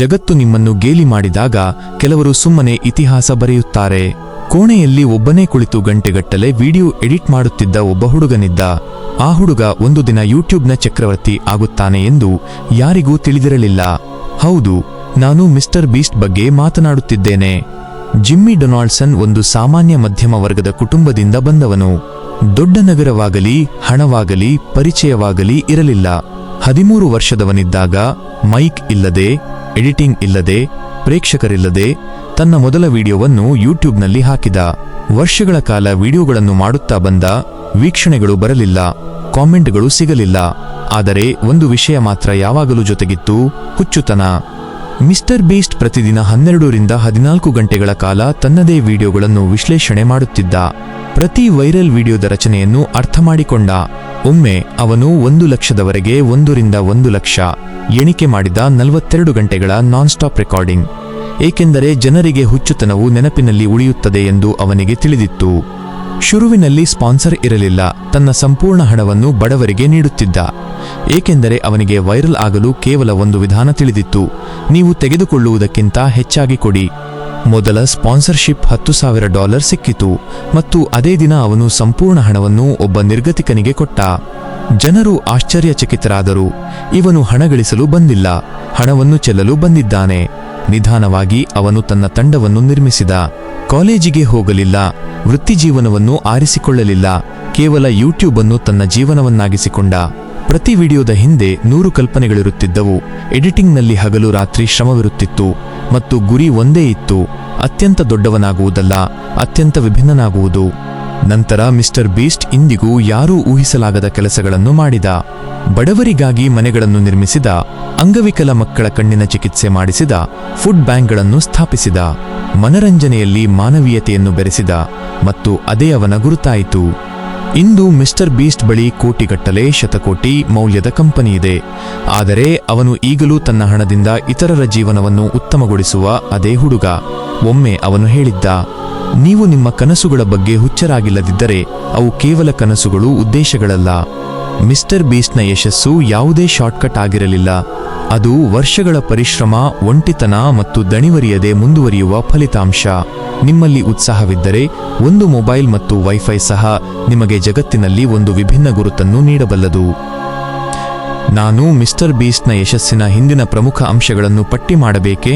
ಜಗತ್ತು ನಿಮ್ಮನ್ನು ಗೇಲಿ ಮಾಡಿದಾಗ ಕೆಲವರು ಸುಮ್ಮನೆ ಇತಿಹಾಸ ಬರೆಯುತ್ತಾರೆ. ಕೋಣೆಯಲ್ಲಿ ಒಬ್ಬನೇ ಕುಳಿತು ಗಂಟೆಗಟ್ಟಲೆ ವಿಡಿಯೋ ಎಡಿಟ್ ಮಾಡುತ್ತಿದ್ದ ಒಬ್ಬ ಹುಡುಗನಿದ್ದ. ಆ ಹುಡುಗ ಒಂದು ದಿನ ಯೂಟ್ಯೂಬ್ನ ಚಕ್ರವರ್ತಿ ಆಗುತ್ತಾನೆ ಎಂದು ಯಾರಿಗೂ ತಿಳಿದಿರಲಿಲ್ಲ. ಹೌದು, ನಾನು ಮಿಸ್ಟರ್ ಬೀಸ್ಟ್ ಬಗ್ಗೆ ಮಾತನಾಡುತ್ತಿದ್ದೇನೆ. ಜಿಮ್ಮಿ ಡೊನಾಲ್ಡ್ಸನ್ ಒಂದು ಸಾಮಾನ್ಯ ಮಧ್ಯಮ ವರ್ಗದ ಕುಟುಂಬದಿಂದ ಬಂದವನು. ದೊಡ್ಡ ನಗರವಾಗಲಿ, ಹಣವಾಗಲಿ, ಪರಿಚಯವಾಗಲಿ ಇರಲಿಲ್ಲ. ಹದಿಮೂರು ವರ್ಷದವನಿದ್ದಾಗ ಮೈಕ್ ಇಲ್ಲದೆ, ಎಡಿಟಿಂಗ್ ಇಲ್ಲದೆ, ಪ್ರೇಕ್ಷಕರಿಲ್ಲದೆ ತನ್ನ ಮೊದಲ ವಿಡಿಯೋವನ್ನು ಯೂಟ್ಯೂಬ್ನಲ್ಲಿ ಹಾಕಿದ. ವರ್ಷಗಳ ಕಾಲ ವಿಡಿಯೋಗಳನ್ನು ಮಾಡುತ್ತಾ ಬಂದ ವೀಕ್ಷಣೆಗಳು ಬರಲಿಲ್ಲ, ಕಾಮೆಂಟ್ಗಳು ಸಿಗಲಿಲ್ಲ. ಆದರೆ ಒಂದು ವಿಷಯ ಮಾತ್ರ ಯಾವಾಗಲೂ ಜೊತೆಗಿತ್ತು, ಹುಚ್ಚುತನ. ಮಿಸ್ಟರ್ ಬೀಸ್ಟ್ ಪ್ರತಿದಿನ ಹನ್ನೆರಡರಿಂದ ಹದಿನಾಲ್ಕು ಗಂಟೆಗಳ ಕಾಲ ತನ್ನದೇ ವಿಡಿಯೋಗಳನ್ನು ವಿಶ್ಲೇಷಣೆ ಮಾಡುತ್ತಿದ್ದ. ಪ್ರತಿ ವೈರಲ್ ವಿಡಿಯೋದ ರಚನೆಯನ್ನು ಅರ್ಥ ಮಾಡಿಕೊಂಡ. ಒಮ್ಮೆ ಅವನು ಒಂದು ಲಕ್ಷದವರೆಗೆ ಒಂದರಿಂದ ಒಂದು ಲಕ್ಷ ಎಣಿಕೆ ಮಾಡಿದ ನಲವತ್ತೆರಡು ಗಂಟೆಗಳ ನಾನ್ ಸ್ಟಾಪ್ ರೆಕಾರ್ಡಿಂಗ್ ಏಕೆಂದರೆ ಜನರಿಗೆ ಹುಚ್ಚುತನವು ನೆನಪಿನಲ್ಲಿ ಉಳಿಯುತ್ತದೆ ಎಂದು ಅವನಿಗೆ ತಿಳಿದಿತ್ತು. ಶುರುವಿನಲ್ಲಿ ಸ್ಪಾನ್ಸರ್ ಇರಲಿಲ್ಲ, ತನ್ನ ಸಂಪೂರ್ಣ ಹಣವನ್ನು ಬಡವರಿಗೆ ನೀಡುತ್ತಿದ್ದ. ಏಕೆಂದರೆ ಅವನಿಗೆ ವೈರಲ್ ಆಗಲು ಕೇವಲ ಒಂದು ವಿಧಾನ ತಿಳಿದಿತ್ತು, ನೀವು ತೆಗೆದುಕೊಳ್ಳುವುದಕ್ಕಿಂತ ಹೆಚ್ಚಾಗಿ ಕೊಡಿ. ಮೊದಲ ಸ್ಪಾನ್ಸರ್ಶಿಪ್ ಹತ್ತು ಸಾವಿರ ಡಾಲರ್ ಸಿಕ್ಕಿತು ಮತ್ತು ಅದೇ ದಿನ ಅವನು ಸಂಪೂರ್ಣ ಹಣವನ್ನು ಒಬ್ಬ ನಿರ್ಗತಿಕನಿಗೆ ಕೊಟ್ಟ. ಜನರು ಆಶ್ಚರ್ಯಚಕಿತರಾದರು. ಇವನು ಹಣ ಗಳಿಸಲು ಬಂದಿಲ್ಲ, ಹಣವನ್ನು ಚೆಲ್ಲಲು ಬಂದಿದ್ದಾನೆ. ನಿಧಾನವಾಗಿ ಅವನು ತನ್ನ ತಂಡವನ್ನು ನಿರ್ಮಿಸಿದ. ಕಾಲೇಜಿಗೆ ಹೋಗಲಿಲ್ಲ ವೃತ್ತಿಜೀವನವನ್ನು ಆರಿಸಿಕೊಳ್ಳಲಿಲ್ಲ, ಕೇವಲ ಯೂಟ್ಯೂಬ್ ಅನ್ನು ತನ್ನ ಜೀವನವನ್ನಾಗಿಸಿಕೊಂಡ. ಪ್ರತಿ ವಿಡಿಯೋದ ಹಿಂದೆ ನೂರು ಕಲ್ಪನೆಗಳಿರುತ್ತಿದ್ದವು, ಎಡಿಟಿಂಗ್ನಲ್ಲಿ ಹಗಲು ರಾತ್ರಿ ಶ್ರಮವಿರುತ್ತಿತ್ತು. ಮತ್ತು ಗುರಿ ಒಂದೇ ಇತ್ತು. ಅತ್ಯಂತ ದೊಡ್ಡವನಾಗುವುದಲ್ಲ, ಅತ್ಯಂತ ವಿಭಿನ್ನನಾಗುವುದು. ನಂತರ ಮಿಸ್ಟರ್ ಬೀಸ್ಟ್ ಇಂದಿಗೂ ಯಾರೂ ಊಹಿಸಲಾಗದ ಕೆಲಸಗಳನ್ನು ಮಾಡಿದ. ಬಡವರಿಗಾಗಿ ಮನೆಗಳನ್ನು ನಿರ್ಮಿಸಿದ, ಅಂಗವಿಕಲ ಮಕ್ಕಳ ಕಣ್ಣಿನ ಚಿಕಿತ್ಸೆ ಮಾಡಿಸಿದ, ಫುಡ್ ಬ್ಯಾಂಕ್ಗಳನ್ನು ಸ್ಥಾಪಿಸಿದ, ಮನರಂಜನೆಯಲ್ಲಿ ಮಾನವೀಯತೆಯನ್ನು ಬೆರೆಸಿದ ಮತ್ತು ಅದೇ ಅವನ ಗುರುತಾಯಿತು. ಇಂದು ಮಿಸ್ಟರ್ ಬೀಸ್ಟ್ ಬಳಿ ಕೋಟಿಗಟ್ಟಲೆ ಶತಕೋಟಿ ಮೌಲ್ಯದ ಕಂಪನಿ ಇದೆ. ಆದರೆ ಅವನು ಈಗಲೂ ತನ್ನ ಹಣದಿಂದ ಇತರರ ಜೀವನವನ್ನು ಉತ್ತಮಗೊಳಿಸುವ ಅದೇ ಹುಡುಗ. ಒಮ್ಮೆ ಅವನು ಹೇಳಿದ್ದ, ನೀವು ನಿಮ್ಮ ಕನಸುಗಳ ಬಗ್ಗೆ ಹುಚ್ಚರಾಗಿಲ್ಲದಿದ್ದರೆ ಅವು ಕೇವಲ ಕನಸುಗಳು, ಉದ್ದೇಶಗಳಲ್ಲ. ಮಿಸ್ಟರ್ ಬೀಸ್ಟ್ನ ಯಶಸ್ಸು ಯಾವುದೇ ಶಾರ್ಟ್ಕಟ್ ಆಗಿರಲಿಲ್ಲ. ಅದು ವರ್ಷಗಳ ಪರಿಶ್ರಮ, ಒಂಟಿತನ ಮತ್ತು ದಣಿವರಿಯದೆ ಮುಂದುವರಿಯುವ ಫಲಿತಾಂಶ. ನಿಮ್ಮಲ್ಲಿ ಉತ್ಸಾಹವಿದ್ದರೆ ಒಂದು ಮೊಬೈಲ್ ಮತ್ತು ವೈಫೈ ಸಹ ನಿಮಗೆ ಜಗತ್ತಿನಲ್ಲಿ ಒಂದು ವಿಭಿನ್ನ ಗುರುತನ್ನು ನೀಡಬಲ್ಲದು. ನಾನು ಮಿಸ್ಟರ್ ಬೀಸ್ಟ್ನ ಯಶಸ್ಸಿನ ಹಿಂದಿನ ಪ್ರಮುಖ ಅಂಶಗಳನ್ನು ಪಟ್ಟಿ ಮಾಡಬೇಕೇ?